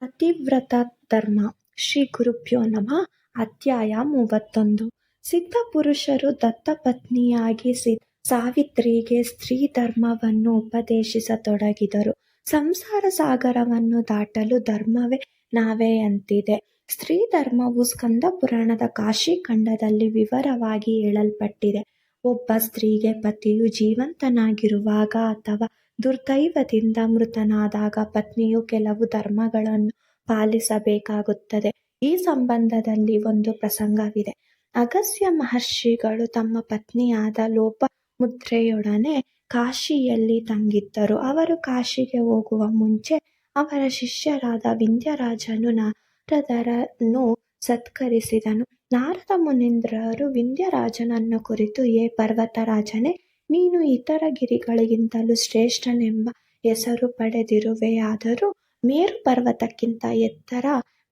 ಪತಿವ್ರತ ಧರ್ಮ ಶ್ರೀ ಗುರುಭ್ಯೋ ನಮಃ ಅಧ್ಯಾಯ ಮೂವತ್ತೊಂದು ಸಿದ್ಧಪುರುಷರು ದತ್ತಪತ್ನಿಯಾಗಿ ಸಾವಿತ್ರಿಗೆ ಸ್ತ್ರೀ ಧರ್ಮವನ್ನು ಉಪದೇಶಿಸತೊಡಗಿದರು. ಸಂಸಾರ ಸಾಗರವನ್ನು ದಾಟಲು ಧರ್ಮವೇ ನಾವೇ ಅಂತಿದೆ ಸ್ತ್ರೀ ಧರ್ಮವು ಸ್ಕಂದ ಪುರಾಣದ ಕಾಶಿಖಂಡದಲ್ಲಿ ವಿವರವಾಗಿ ಹೇಳಲ್ಪಟ್ಟಿದೆ. ಒಬ್ಬ ಸ್ತ್ರೀಗೆ ಪತಿಯು ಜೀವಂತನಾಗಿರುವಾಗ ಅಥವಾ ದುರ್ದೈವದಿಂದ ಮೃತನಾದಾಗ ಪತ್ನಿಯು ಕೆಲವು ಧರ್ಮಗಳನ್ನು ಪಾಲಿಸಬೇಕಾಗುತ್ತದೆ. ಈ ಸಂಬಂಧದಲ್ಲಿ ಒಂದು ಪ್ರಸಂಗವಿದೆ. ಅಗಸ್ತ್ಯ ಮಹರ್ಷಿಗಳು ತಮ್ಮ ಪತ್ನಿಯಾದ ಲೋಪಮುದ್ರೆಯೊಡನೆ ಕಾಶಿಯಲ್ಲಿ ತಂಗಿದ್ದರು. ಅವರು ಕಾಶಿಗೆ ಹೋಗುವ ಮುಂಚೆ ಅವರ ಶಿಷ್ಯರಾದ ವಿಂಧ್ಯರಾಜನು ನಾರದರನ್ನು ಸತ್ಕರಿಸಿದನು. ನಾರದ ಮುನೀಂದ್ರರು ವಿಂಧ್ಯರಾಜನನ್ನು ಕುರಿತು ಹೇ ಪರ್ವತರಾಜನೇ, ನೀನು ಇತರ ಗಿರಿಗಳಿಗಿಂತಲೂ ಶ್ರೇಷ್ಠನೆಂಬ ಹೆಸರು ಪಡೆದಿರುವೆಯಾದರೂ ಮೇರು ಪರ್ವತಕ್ಕಿಂತ ಎತ್ತರ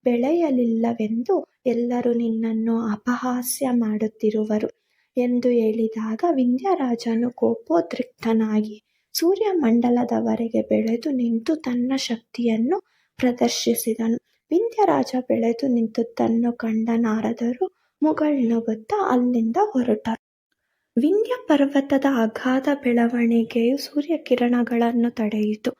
ಬೆಳೆಯಲಿಲ್ಲವೆಂದು ಎಲ್ಲರೂ ನಿನ್ನನ್ನು ಅಪಹಾಸ್ಯ ಮಾಡುತ್ತಿರುವರು ಎಂದು ಹೇಳಿದಾಗ ವಿಂಧ್ಯರಾಜನು ಕೋಪೋದ್ರಿಕ್ತನಾಗಿ ಸೂರ್ಯಮಂಡಲದವರೆಗೆ ಬೆಳೆದು ನಿಂತು ತನ್ನ ಶಕ್ತಿಯನ್ನು ಪ್ರದರ್ಶಿಸಿದನು. ವಿಂಧ್ಯರಾಜ ಬೆಳೆದು ನಿಂತದ್ದನ್ನು ಕಂಡ ನಾರದರು ಮುಗುಳ್ನಗುತ್ತಾ ಅಲ್ಲಿಂದ ಹೊರಟರು. ವಿಂಧ್ಯ ಪರ್ವತದ ಅಗಾಧ ಬೆಳವಣಿಗೆಯು ಸೂರ್ಯಕಿರಣಗಳನ್ನು ತಡೆಯಿತು.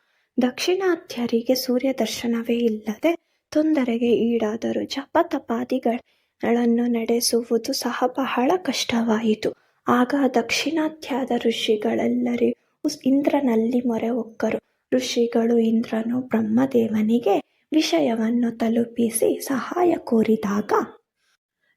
ದಕ್ಷಿಣಾತ್ಯರಿಗೆ ಸೂರ್ಯ ದರ್ಶನವೇ ಇಲ್ಲದೆ ತೊಂದರೆಗೆ ಈಡಾದರು. ಜಪ ತಪಾದಿಗಳನ್ನು ನಡೆಸುವುದು ಸಹ ಬಹಳ ಕಷ್ಟವಾಯಿತು. ಆಗ ದಾಕ್ಷಿಣಾತ್ಯದ ಋಷಿಗಳೆಲ್ಲರೂ ಇಂದ್ರನಲ್ಲಿ ಮೊರೆ ಒಕ್ಕರು ಋಷಿಗಳು ಇಂದ್ರನು ಬ್ರಹ್ಮದೇವನಿಗೆ ವಿಷಯವನ್ನು ತಲುಪಿಸಿ ಸಹಾಯ ಕೋರಿದಾಗ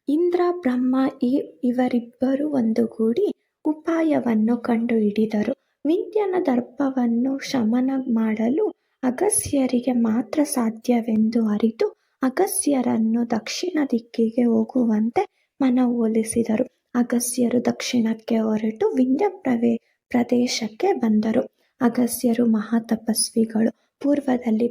ಇಂದ್ರ, ಬ್ರಹ್ಮ ಈ ಇವರಿಬ್ಬರೂ ಒಂದುಗೂಡಿ ಉಪಾಯವನ್ನು ಕಂಡುಹಿಡಿದರು. ವಿಂಧ್ಯನ ದರ್ಪವನ್ನು ಶಮನ ಮಾಡಲು ಅಗಸ್ಯರಿಗೆ ಮಾತ್ರ ಸಾಧ್ಯವೆಂದು ಅರಿತು ಅಗಸ್ಯರನ್ನು ದಕ್ಷಿಣ ದಿಕ್ಕಿಗೆ ಹೋಗುವಂತೆ ಮನವೊಲಿಸಿದರು. ಅಗಸ್ಯರು ದಕ್ಷಿಣಕ್ಕೆ ಹೊರಟು ವಿಂಧ್ಯ ಪ್ರದೇಶಕ್ಕೆ ಬಂದರು. ಅಗಸ್ಯರು ಮಹಾತಪಸ್ವಿಗಳು. ಪೂರ್ವದಲ್ಲಿ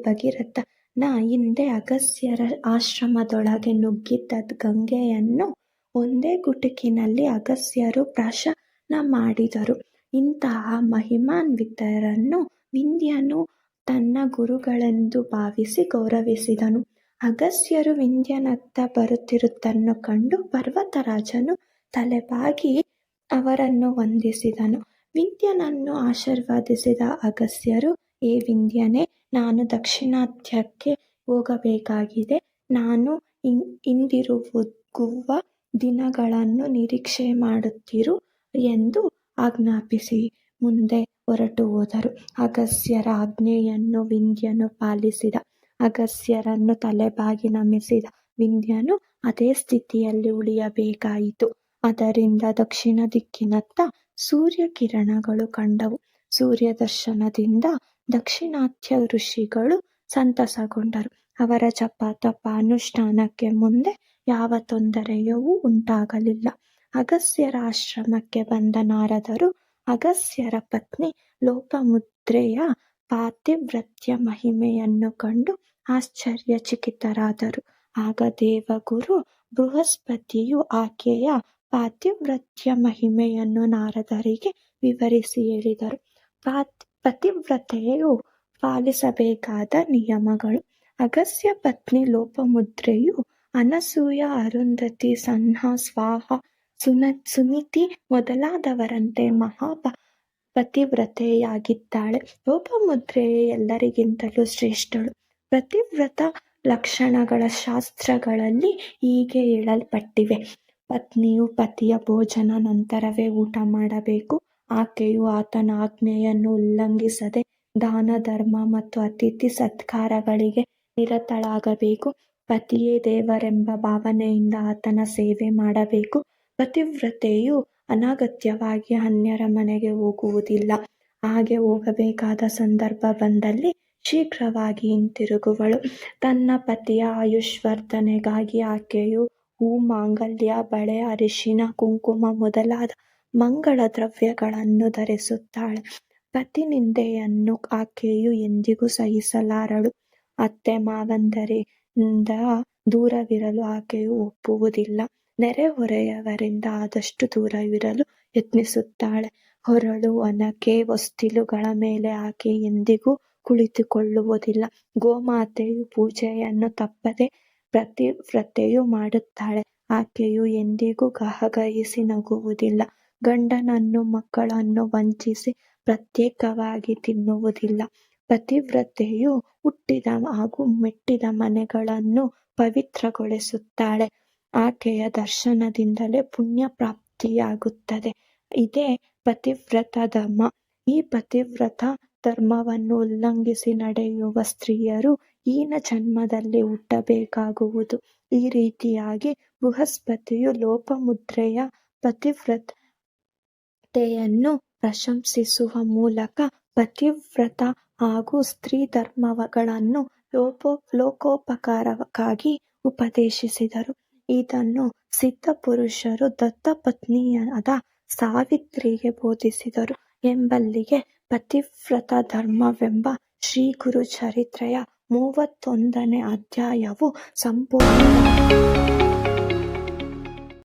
ಭಗೀರಥನ ಹಿಂದೆ ಅಗಸ್ಯರ ಆಶ್ರಮದೊಳಗೆ ನುಗ್ಗಿದ್ದ ಗಂಗೆಯನ್ನು ಒಂದೇ ಗುಟುಕಿನಲ್ಲಿ ಅಗಸ್ಯರು ಪ್ರಶನ ಮಾಡಿದರು. ಇಂತಹ ಮಹಿಮಾನ್ವಿತರನ್ನು ವಿಂಧ್ಯನು ತನ್ನ ಗುರುಗಳೆಂದು ಭಾವಿಸಿ ಗೌರವಿಸಿದನು. ಅಗಸ್ಯರು ವಿಂಧ್ಯನತ್ತ ಬರುತ್ತಿರುವುದನ್ನು ಕಂಡು ಪರ್ವತರಾಜನು ತಲೆಬಾಗಿ ಅವರನ್ನು ವಂದಿಸಿದನು. ವಿಂಧ್ಯನನ್ನು ಆಶೀರ್ವದಿಸಿದ ಅಗಸ್ಯರು ಏ ವಿಂಧ್ಯನೇ, ನಾನು ದಾಕ್ಷಿಣಾತ್ಯಕ್ಕೆ ಹೋಗಬೇಕಾಗಿದೆ. ನಾನು ಹಿಂದಿರುಗುವ ದಿನಗಳನ್ನು ನಿರೀಕ್ಷೆ ಮಾಡುತ್ತಿರು ಎಂದು ಆಜ್ಞಾಪಿಸಿ ಮುಂದೆ ಹೊರಟು ಹೋದರು ಅಗಸ್ಯರ ಆಜ್ಞೆಯನ್ನು ವಿಂಧ್ಯನು ಪಾಲಿಸಿದ. ಅಗಸ್ಯರನ್ನು ತಲೆಬಾಗಿ ನಮಿಸಿದ ವಿಂಧ್ಯನು ಅದೇ ಸ್ಥಿತಿಯಲ್ಲಿ ಉಳಿಯಬೇಕಾಯಿತು. ಅದರಿಂದ ದಕ್ಷಿಣ ದಿಕ್ಕಿನತ್ತ ಸೂರ್ಯಕಿರಣಗಳು ಕಂಡವು. ಸೂರ್ಯದರ್ಶನದಿಂದ ದಾಕ್ಷಿಣಾತ್ಯ ಋಷಿಗಳು ಸಂತಸಗೊಂಡರು. ಅವರ ಜಪ ತಪ ಅನುಷ್ಠಾನಕ್ಕೆ ಮುಂದೆ ಯಾವ ತೊಂದರೆಯೂ ಉಂಟಾಗಲಿಲ್ಲ. ಅಗಸ್ಯರ ಆಶ್ರಮಕ್ಕೆ ಬಂದ ನಾರದರು ಅಗಸ್ಯರ ಪತ್ನಿ ಲೋಪಮುದ್ರೆಯ ಪಾತಿವ್ರತ್ಯ ಮಹಿಮೆಯನ್ನು ಕಂಡು ಆಶ್ಚರ್ಯಚಕಿತರಾದರು. ಆಗ ದೇವಗುರು ಬೃಹಸ್ಪತಿಯು ಆಕೆಯ ಪಾತಿವ್ರತ್ಯ ಮಹಿಮೆಯನ್ನು ನಾರದರಿಗೆ ವಿವರಿಸಿ ಹೇಳಿದರು. ಪತಿವ್ರತೆಯು ಪಾಲಿಸಬೇಕಾದ ನಿಯಮಗಳು ಅಗಸ್ಯ ಪತ್ನಿ ಲೋಪಮುದ್ರೆಯು ಅನಸೂಯ, ಅರುಂಧತಿ, ಸಣ್ಣ ಸ್ವಾಹ ಸುನ ಸುನೀತಿ ಮೊದಲಾದವರಂತೆ ಮಹಾ ಪತಿವ್ರತೆಯಾಗಿದ್ದಾಳೆ. ಲೋಪಮುದ್ರೆಯೇ ಎಲ್ಲರಿಗಿಂತಲೂ ಶ್ರೇಷ್ಠಳು. ಪತಿವ್ರತ ಲಕ್ಷಣಗಳ ಶಾಸ್ತ್ರಗಳಲ್ಲಿ ಹೀಗೆ ಹೇಳಲ್ಪಟ್ಟಿವೆ. ಪತ್ನಿಯು ಪತಿಯ ಭೋಜನ ನಂತರವೇ ಊಟ ಮಾಡಬೇಕು. ಆಕೆಯು ಆತನ ಆಜ್ಞೆಯನ್ನು ಉಲ್ಲಂಘಿಸದೆ ದಾನ ಧರ್ಮ ಮತ್ತು ಅತಿಥಿ ಸತ್ಕಾರಗಳಿಗೆ ನಿರತಳಾಗಬೇಕು. ಪತಿಯೇ ದೇವರೆಂಬ ಭಾವನೆಯಿಂದ ಆತನ ಸೇವೆ ಮಾಡಬೇಕು. ಪತಿವ್ರತೆಯು ಅನಗತ್ಯವಾಗಿ ಅನ್ಯರ ಮನೆಗೆ ಹೋಗುವುದಿಲ್ಲ. ಹಾಗೆ ಹೋಗಬೇಕಾದ ಸಂದರ್ಭ ಬಂದಲ್ಲಿ ಶೀಘ್ರವಾಗಿ ಹಿಂತಿರುಗುವಳು. ತನ್ನ ಪತಿಯ ಆಯುಷ್ವರ್ಧನೆಗಾಗಿ ಆಕೆಯು ಹೂ, ಮಾಂಗಲ್ಯ, ಬಳೆ, ಅರಿಶಿನ, ಕುಂಕುಮ ಮೊದಲಾದ ಮಂಗಲ ದ್ರವ್ಯಗಳನ್ನು ಧರಿಸುತ್ತಾಳೆ. ಪತಿನಿಂದೆಯನ್ನು ಆಕೆಯು ಎಂದಿಗೂ ಸಹಿಸಲಾರಳು. ಅತ್ತೆ ಮಾವಂದಿರಿಂದ ದೂರವಿರಲು ಆಕೆಯು ಒಪ್ಪುವುದಿಲ್ಲ. ನೆರೆಹೊರೆಯವರಿಂದ ಆದಷ್ಟು ದೂರವಿರಲು ಯತ್ನಿಸುತ್ತಾಳೆ. ಹೊರಳು, ಒನಕೆ, ವಸ್ತಿಲುಗಳ ಮೇಲೆ ಆಕೆ ಎಂದಿಗೂ ಕುಳಿತುಕೊಳ್ಳುವುದಿಲ್ಲ ಗೋಮಾತೆಯು ಪೂಜೆಯನ್ನು ತಪ್ಪದೆ ಪತಿವ್ರತೆಯು ಮಾಡುತ್ತಾಳೆ ಆಕೆಯು ಎಂದಿಗೂ ಗಹಗಹಿಸಿ ನಗುವುದಿಲ್ಲ ಗಂಡನನ್ನು ಮಕ್ಕಳನ್ನು ವಂಚಿಸಿ ಪ್ರತ್ಯೇಕವಾಗಿ ತಿನ್ನುವುದಿಲ್ಲ. ಪತಿವ್ರತೆಯು ಹುಟ್ಟಿದ ಹಾಗೂ ಮೆಟ್ಟಿದ ಮನೆಗಳನ್ನು ಪವಿತ್ರಗೊಳಿಸುತ್ತಾಳೆ. ಆಕೆಯ ದರ್ಶನದಿಂದಲೇ ಪುಣ್ಯ ಪ್ರಾಪ್ತಿಯಾಗುತ್ತದೆ ಇದೇ ಪತಿವ್ರತ ಧರ್ಮ. ಈ ಪತಿವ್ರತ ಧರ್ಮವನ್ನು ಉಲ್ಲಂಘಿಸಿ ನಡೆಯುವ ಸ್ತ್ರೀಯರು ಹೀನ ಜನ್ಮದಲ್ಲಿ ಹುಟ್ಟಬೇಕಾಗುವುದು. ಈ ರೀತಿಯಾಗಿ ಬೃಹಸ್ಪತಿಯು ಲೋಪಮುದ್ರೆಯ ಪತಿವ್ರತೆಯನ್ನು ಪ್ರಶಂಸಿಸುವ ಮೂಲಕ ಪತಿವ್ರತ ಹಾಗೂ ಸ್ತ್ರೀ ಧರ್ಮಗಳನ್ನು ಲೋಕೋಪಕಾರಕ್ಕಾಗಿ ಉಪದೇಶಿಸಿದರು. ಇದನ್ನು ಸಿದ್ಧಪುರುಷರು ದತ್ತಪತ್ನಿಯಾದ ಸಾವಿತ್ರಿಗೆ ಬೋಧಿಸಿದರು ಎಂಬಲ್ಲಿಗೆ ಪತಿವ್ರತ ಧರ್ಮವೆಂಬ ಶ್ರೀ ಗುರು ಚರಿತ್ರೆಯ ಮೂವತ್ತೊಂದನೇ ಅಧ್ಯಾಯವು ಸಂಪೂರ್ಣವಾಯಿತು